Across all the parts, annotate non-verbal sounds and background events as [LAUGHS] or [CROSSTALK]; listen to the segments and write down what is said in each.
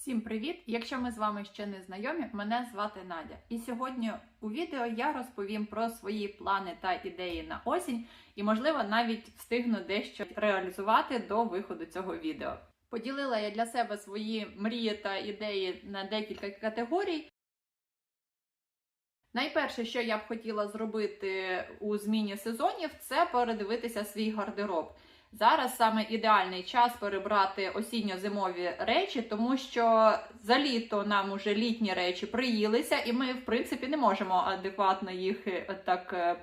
Всім привіт! Якщо ми з вами ще не знайомі, мене звати Надя. І сьогодні у відео я розповім про свої плани та ідеї на осінь, і, можливо, навіть встигну дещо реалізувати до виходу цього відео. Поділила я для себе свої мрії та ідеї на декілька категорій. Найперше, що я б хотіла зробити у зміні сезонів, це передивитися свій гардероб. Зараз саме ідеальний час перебрати осінньо-зимові речі, тому що за літо нам уже літні речі приїлися, і ми, в принципі, не можемо адекватно їх е, так е,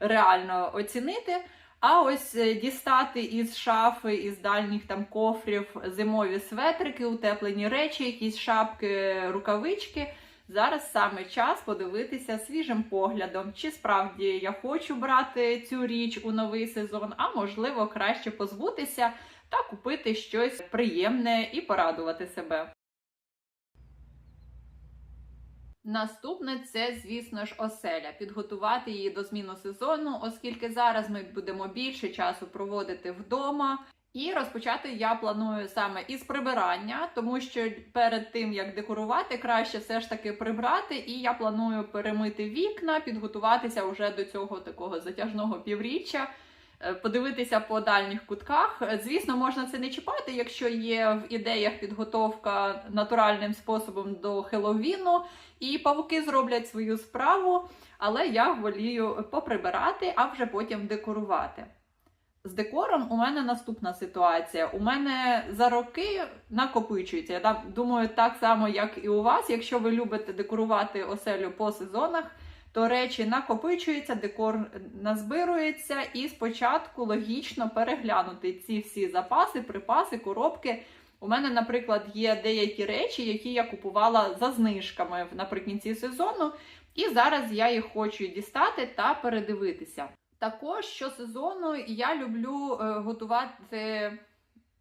реально оцінити. А ось е, дістати із шафи, із дальніх там кофрів зимові светрики, утеплені речі, якісь шапки, рукавички. Зараз саме час подивитися свіжим поглядом, чи справді я хочу брати цю річ у новий сезон, а можливо краще позбутися та купити щось приємне і порадувати себе. Наступне це, звісно ж, оселя. Підготувати її до зміну сезону, оскільки зараз ми будемо більше часу проводити вдома. І розпочати я планую саме із прибирання, тому що перед тим як декорувати, краще все ж таки прибрати. І я планую перемити вікна, підготуватися вже до цього такого затяжного півріччя, е, подивитися по дальніх кутках. Е, Звісно, можна це не чіпати, якщо є в ідеях підготовка натуральним способом до Хеллоуіну, і павуки зроблять свою справу, але я волію поприбирати, а вже потім декорувати. З декором у мене наступна ситуація. У мене за роки накопичується. Я думаю, так само, як і у вас. Якщо ви любите декорувати оселю по сезонах, то речі накопичуються, декор назбирується, і спочатку логічно переглянути ці всі запаси, припаси, коробки. У мене, наприклад, є деякі речі, які я купувала за знижками наприкінці сезону, і зараз я їх хочу дістати та передивитися. Також щосезону я люблю е, готувати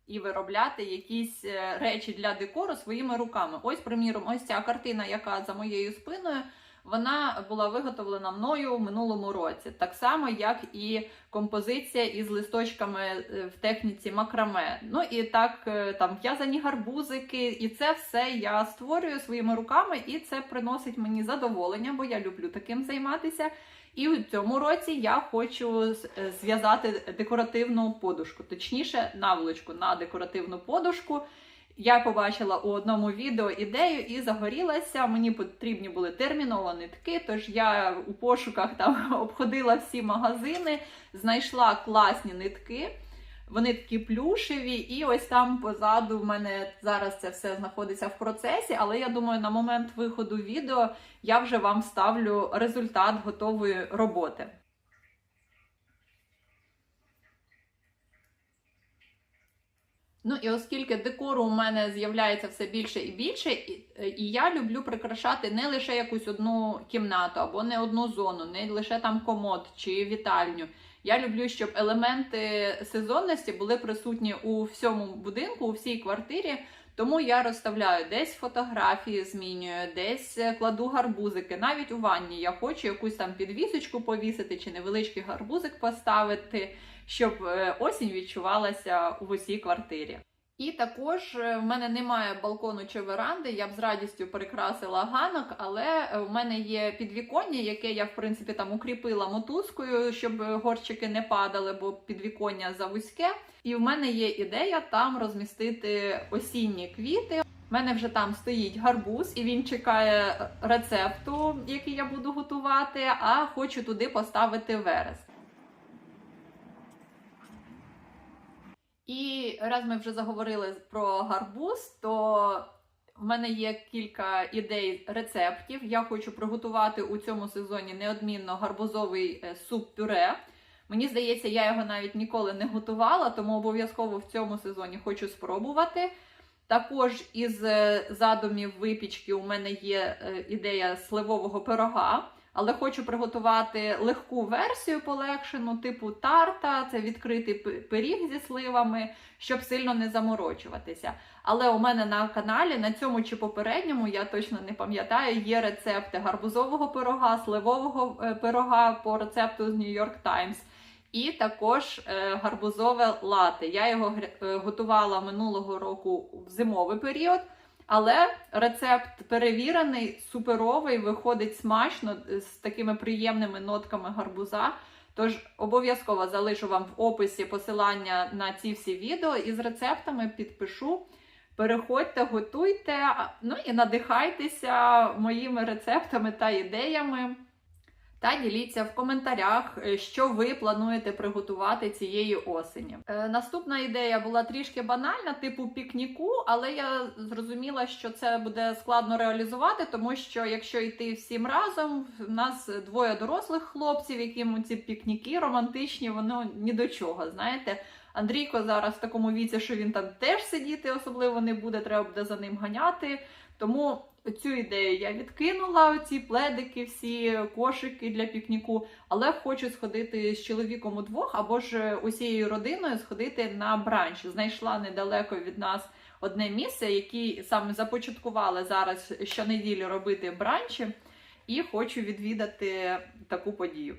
і виробляти якісь е, речі для декору своїми руками. Ось, приміром, ось ця картина, яка за моєю спиною, вона була виготовлена мною в минулому році. Так само, як і композиція із листочками е, в техніці макраме. Ну і так, там в'язані гарбузики, і це все я створюю своїми руками, і це приносить мені задоволення, бо я люблю таким займатися. І у цьому році я хочу зв'язати декоративну подушку, точніше, наволочку на декоративну подушку. Я побачила у одному відео ідею і загорілася. Мені потрібні були терміново нитки. Тож я у пошуках там [LAUGHS] обходила всі магазини, знайшла класні нитки. Вони такі плюшеві, і ось там позаду в мене зараз це все знаходиться в процесі. Але я думаю, на момент виходу відео я вже вам ставлю результат готової роботи. Ну і оскільки декору у мене з'являється все більше і більше, і, я люблю прикрашати не лише якусь одну кімнату або не одну зону, не лише там комод чи вітальню. Я люблю, щоб елементи сезонності були присутні у всьому будинку, у всій квартирі. Тому я розставляю десь фотографії, змінюю, десь е, кладу гарбузики. Навіть у ванні я хочу якусь там підвісочку повісити чи невеличкий гарбузик поставити, щоб е, осінь відчувалася в усій квартирі. І також е, в мене немає балкону чи веранди, я б з радістю прикрасила ганок, але е, в мене є підвіконня, яке я в принципі там укріпила мотузкою, щоб горщики не падали, бо підвіконня завузьке. І в мене є ідея там розмістити осінні квіти. У мене вже там стоїть гарбуз, і він чекає рецепту, який я буду готувати. А хочу туди поставити верес. І раз ми вже заговорили про гарбуз, то в мене є кілька ідей рецептів. Я хочу приготувати у цьому сезоні неодмінно гарбузовий е, суп-пюре. Мені здається, я його навіть ніколи не готувала, тому обов'язково в цьому сезоні хочу спробувати. Також із е, задумів випічки у мене є е, ідея сливового пирога, але хочу приготувати легку версію полегшену, типу тарта, це відкритий пиріг зі сливами, щоб сильно не заморочуватися. Але у мене на каналі, на цьому чи попередньому, я точно не пам'ятаю, є рецепти гарбузового пирога, сливового е, пирога по рецепту з York Times. І також е, гарбузове лате. Я його е, готувала минулого року в зимовий період. Але рецепт перевірений, суперовий, виходить смачно з такими приємними нотками гарбуза. Тож обов'язково залишу вам в описі посилання на ці всі відео із рецептами підпишу. Переходьте, готуйте, ну і надихайтеся моїми рецептами та ідеями. Та діліться в коментарях, е, що ви плануєте приготувати цієї осені. Е, наступна ідея була трішки банальна, типу пікніку, але я зрозуміла, що це буде складно реалізувати, тому що якщо йти всім разом, в нас двоє дорослих хлопців, яким ці пікніки романтичні, воно ні до чого. Знаєте, Андрійко зараз в такому віці, що він там теж сидіти особливо не буде, треба буде за ним ганяти. Тому цю ідею я відкинула, ці пледики, всі кошики для пікніку, але хочу сходити з чоловіком удвох або ж усією родиною сходити на бранч. Знайшла недалеко від нас одне місце, яке саме започаткували зараз щонеділі робити бранчі, і хочу відвідати таку подію.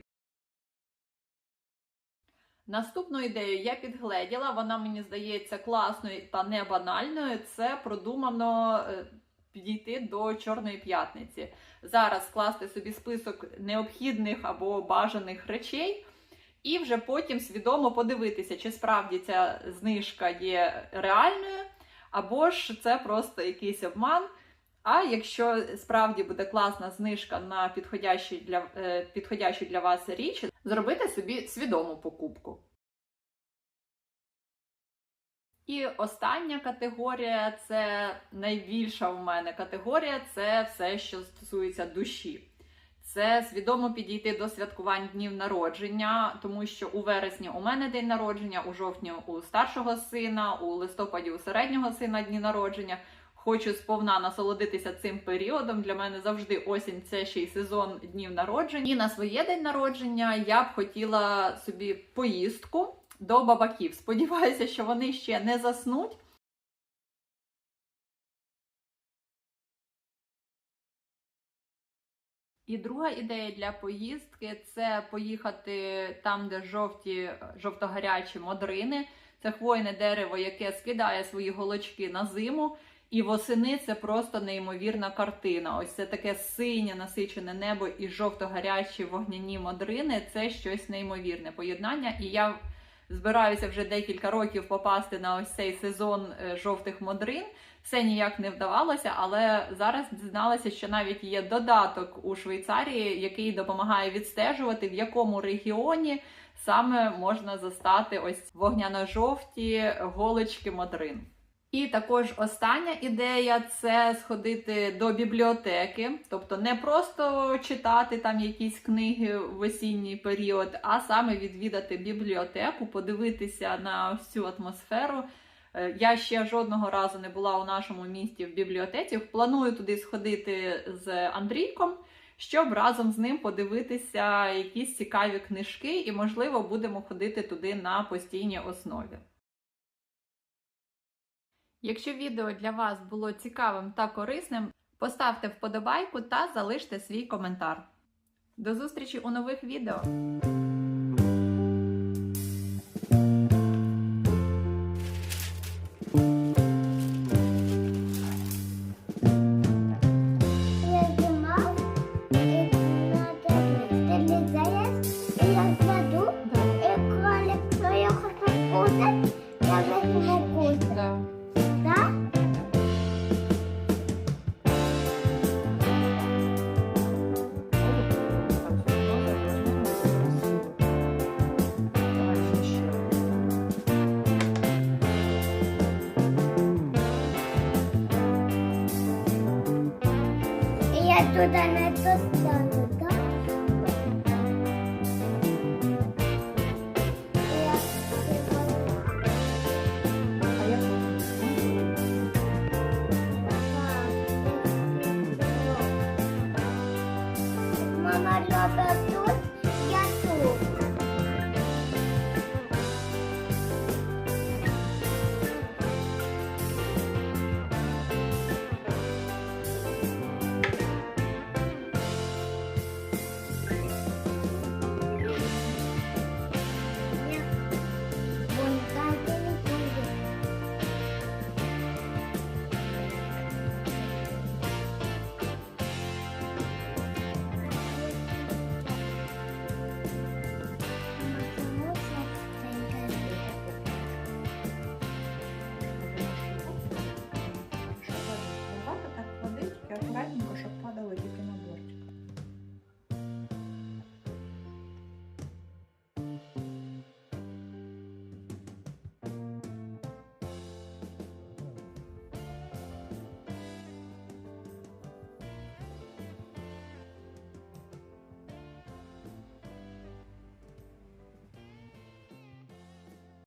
Наступну ідею я підгледіла, вона мені здається класною та не банальною. Це продумано е, підійти до Чорної п'ятниці. Зараз скласти собі список необхідних або бажаних речей, і вже потім свідомо подивитися, чи справді ця знижка є реальною, або ж це просто якийсь обман. А якщо справді буде класна знижка на підходящу для, е, підходящу для вас річ, зробити собі свідому покупку. І остання категорія це найбільша в мене категорія це все, що стосується душі. Це свідомо підійти до святкувань днів народження, тому що у вересні у мене день народження, у жовтні у старшого сина, у листопаді у середнього сина дні народження. Хочу сповна насолодитися цим періодом. Для мене завжди осінь це ще й сезон днів народження. І на своє день народження я б хотіла собі поїздку до бабаків. Сподіваюся, що вони ще не заснуть. І друга ідея для поїздки це поїхати там, де жовті, жовто-гарячі модрини. Це хвойне дерево, яке скидає свої голочки на зиму. І восени це просто неймовірна картина. Ось це таке синє насичене небо і жовто-гарячі вогняні модрини. Це щось неймовірне поєднання. І я збираюся вже декілька років попасти на ось цей сезон е, жовтих модрин. Все ніяк не вдавалося, але зараз дізналася, що навіть є додаток у Швейцарії, який допомагає відстежувати, в якому регіоні саме можна застати ось вогняно-жовті голочки модрин. І також остання ідея це сходити до бібліотеки, тобто не просто читати там якісь книги в осінній період, а саме відвідати бібліотеку, подивитися на всю атмосферу. Е, я ще жодного разу не була у нашому місті в бібліотеці. Планую туди сходити з Андрійком, щоб разом з ним подивитися якісь цікаві книжки, і, можливо, будемо ходити туди на постійній основі. Якщо відео для вас було цікавим та корисним, поставте вподобайку та залиште свій коментар. До зустрічі у нових відео! І